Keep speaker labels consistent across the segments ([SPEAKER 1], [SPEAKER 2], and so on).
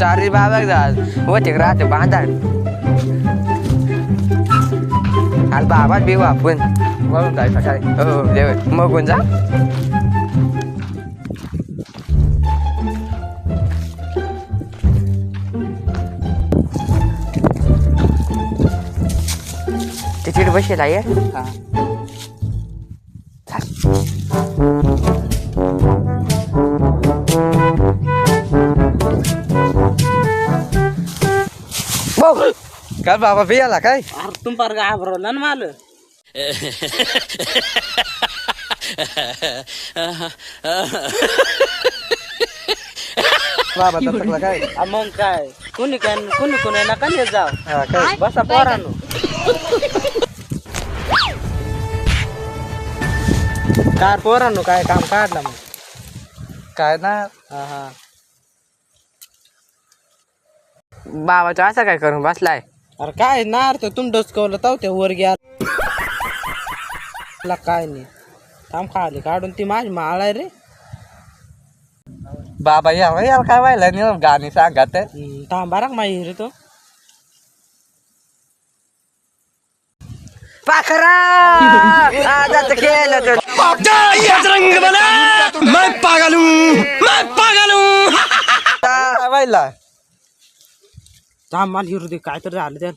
[SPEAKER 1] चारी बाबा जात व तिकडे राहते बांधा आणि बाबा बिऊ आपण
[SPEAKER 2] वळून जायचं काय
[SPEAKER 1] हो देव मग जा। तिकीट बसेल आहे भाऊ
[SPEAKER 2] काय बाबा बियाला काय?
[SPEAKER 3] अरे तुम पार घाबरवला ना मला.
[SPEAKER 2] बाबा दत्तकला काय?
[SPEAKER 3] आ मग काय? कुणी काय कुणी कुणी नका येत जाव?
[SPEAKER 2] हा काय?
[SPEAKER 3] बसा पोरानो. काय पोरानो काय काम काढलं मग?
[SPEAKER 2] काय ना?
[SPEAKER 3] हा हा.
[SPEAKER 1] बाबाचा असं काय करून बसलाय?
[SPEAKER 3] अरे काय ना अर्थ तुम डोसकवलं ताव त्या वर घ्या ला काय नाही. थांब खाली काढून ती माझी माळ आहे रे.
[SPEAKER 2] बाबा या याला काय व्हायला नाही गाणी सांगत
[SPEAKER 3] हम्म, थांब बरा माही रे तो.
[SPEAKER 1] पाखरा! आजाचं खेळ
[SPEAKER 2] काय व्हायला?
[SPEAKER 3] मला हिरू काय तर झालं त्या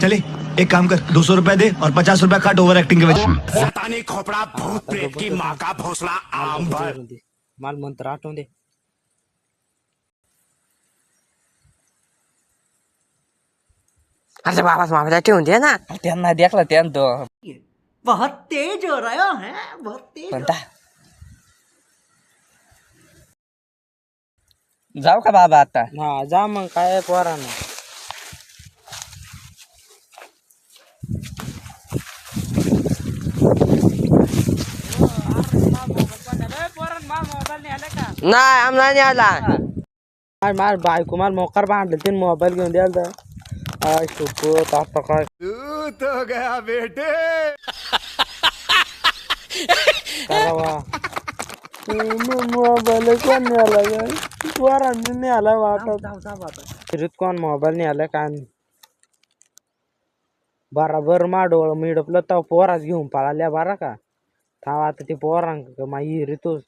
[SPEAKER 4] चले एक काम कर दो सौ रुपया दे और पचास रुपया काट ओवर एक्टिंग के वजह
[SPEAKER 3] हिरू दे मला मंत्र आठवून दे.
[SPEAKER 1] अरे बाबा मामाला ठेवून दे ना.
[SPEAKER 2] त्यांना देखला त्यानं तो
[SPEAKER 3] बहुत तेज हो रहा है बहुत तेज
[SPEAKER 2] जाऊ का बाबा आता?
[SPEAKER 3] हा जा मग काय पोरानं.
[SPEAKER 1] नाही आमला नाही आला.
[SPEAKER 3] मार मार बायको मार मोकार बांधले तीन मोबाईल घेऊन द्याल तर आय शपथ आता काय? करावा मोबाईल कोण नाही आला काय पोरांनी नाही आला वाटत. फिरत कोण? मोबाईल नाही आला काय बराबर माडोळ मिडपलं तर पोराच घेऊन पळाल्या बरा का? थांब आता ते पोरांक माही ऋतूच